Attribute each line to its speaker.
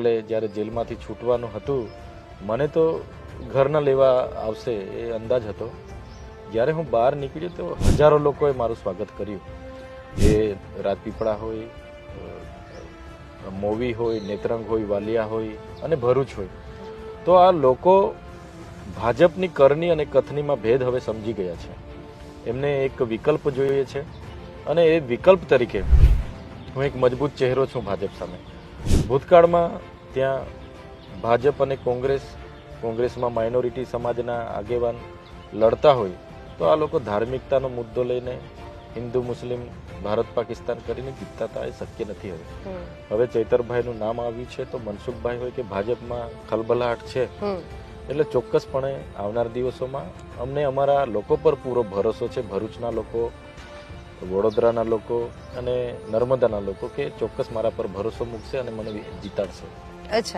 Speaker 1: એટલે જ્યારે જેલમાંથી છૂટવાનું હતું, મને તો ઘરના લેવા આવશે એ અંદાજ હતો. જ્યારે હું બહાર નીકળ્યો તો હજારો લોકોએ મારું સ્વાગત કર્યું. એ રાજપીપળા હોય મોવી હોય, નેત્રંગ હોય, વાલિયા હોય અને ભરૂચ હોય. તો આ લોકો ભાજપની કરની અને કથનીમાં ભેદ હવે સમજી ગયા છે. એમને એક વિકલ્પ જોઈએ છે અને એ વિકલ્પ તરીકે હું એક મજબૂત ચહેરો છું ભાજપ સામે. ભૂતકાળમાં ત્યાં ભાજપ અને કોંગ્રેસ કોંગ્રેસમાં માઇનોરિટી સમાજના આગેવાન લડતા હોય તો આ લોકો ધાર્મિકતાનો મુદ્દો લઈને હિન્દુ મુસ્લિમ ભારત પાકિસ્તાન કરીને જીતતા હતા એ શક્ય નથી હવે. હવે ચૈતરભાઈનું નામ આવ્યું છે તો મનસુખભાઈ હોય કે ભાજપમાં ખલબલાટ છે એટલે ચોક્કસપણે આવનાર દિવસોમાં અમને અમારા લોકો પર પૂરો ભરોસો છે ભરૂચના લોકો વડોદરાના લોકો અને નર્મદાના લોકો કે ચોક્કસ મારા પર ભરોસો મૂકશે અને મને જીતાડશે.
Speaker 2: અચ્છા.